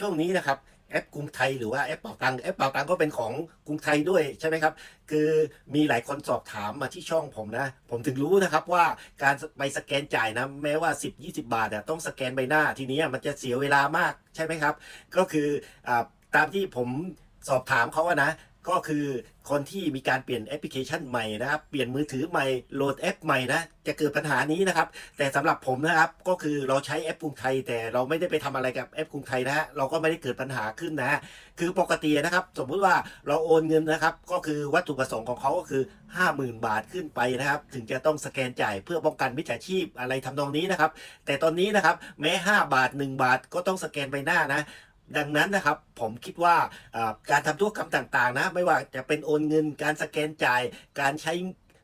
ช่วงนี้นะครับแอปกรุงไทยหรือว่าแอปเป่าตังค์แอปเป่าตังค์ก็เป็นของกรุงไทยด้วยใช่ไหมครับ คือมีหลายคนสอบถามมาที่ช่องผมนะ ผมถึงรู้นะครับว่าการไปสแกนจ่ายนะ แม้ว่า 10 20 บาทอะต้องสแกนใบหน้าทีนี้มันจะเสียเวลามากใช่ไหมครับ ก็คืออตามที่ผมสอบถามเขาอะนะ ก็คือคนที่มีการเปลี่ยนแอปพลิเคชันใหม่นะครับ เปลี่ยนมือถือใหม่โหลดแอปใหม่นะจะเกิดปัญหานี้นะครับ แต่สำหรับผมนะครับก็คือเราใช้แอปกรุงไทย แต่เราไม่ได้ไปทำอะไรกับแอปกรุงไทยนะฮะเราก็ไม่ได้เกิดปัญหาขึ้นนะคือปกตินะครับ สมมุติว่าเราโอนเงินนะครับ ก็คือวัตถุประสงค์ของเขาก็คือ 50,000 บาทขึ้นไปนะครับ ถึงจะต้องสแกนจ่ายเพื่อป้องกันมิจฉาชีพอะไรทำนองนี้นะครับ แต่ตอนนี้นะครับแม้ 5 บาท 1 บาทก็ต้องสแกนใบหน้านะ ดังนั้นนะครับผมคิดว่าการทำธุรกรรมต่างๆนะไม่ว่าจะเป็นโอนเงินการสแกนจ่าย การใช้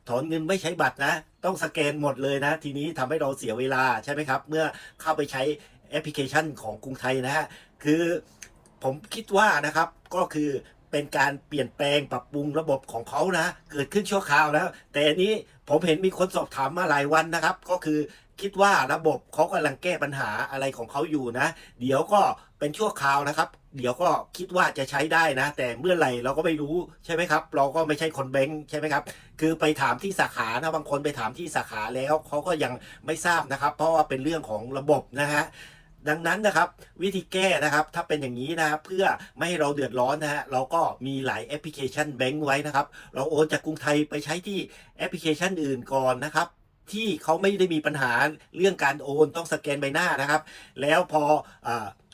ถอนเงินไม่ใช้บัตรนะ ต้องสแกนหมดเลยนะ ทีนี้ทำให้เราเสียเวลาใช่ไหมครับ เมื่อเข้าไปใช้แอปพลิเคชันของกรุงไทยนะฮะคือผมคิดว่านะครับก็คือ เป็นการเปลี่ยนแปลงปรับปรุงระบบของเขานะ เกิดขึ้นชั่วคราวแล้ว แต่อันนี้ผมเห็นมีคนสอบถามมาหลายวันนะครับ ก็คือคิดว่าระบบเขากำลังแก้ปัญหาอะไรของเขาอยู่นะ เดี๋ยวก็เป็นชั่วคราวนะครับ เดี๋ยวก็คิดว่าจะใช้ได้นะ แต่เมื่อไหร่เราก็ไม่รู้ใช่ไหมครับ เราก็ไม่ใช่คนแบงค์ใช่ไหมครับ คือไปถามที่สาขานะบางคนไปถามที่สาขาแล้วเขาก็ยังไม่ทราบนะครับ เพราะว่าเป็นเรื่องของระบบนะฮะ ดังนั้นนะครับ วิธีแก้นะครับ ถ้าเป็นอย่างนี้นะครับเพื่อไม่ให้เราเดือดร้อนนะฮะเราก็มีหลายแอปพลิเคชันแบงค์ไว้นะครับ เราโอนจากกรุงไทยไปใช้ที่แอปพลิเคชันอื่นก่อนนะครับที่เขาไม่ได้มีปัญหาเรื่องการโอนต้องสแกนใบหน้านะครับ แล้วพออ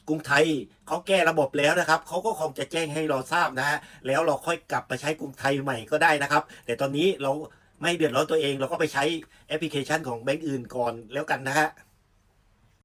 กรุงไทยเขาแก้ระบบแล้วนะครับเขาก็คงจะแจ้งให้เราทราบนะฮะแล้วเราค่อยกลับมาใช้กรุงไทยใหม่ก็ได้นะครับ แต่ตอนนี้เราไม่เดือดร้อนตัวเอง เราก็ไปใช้แอปพลิเคชันของแบงก์อื่นก่อนแล้วกันนะฮะ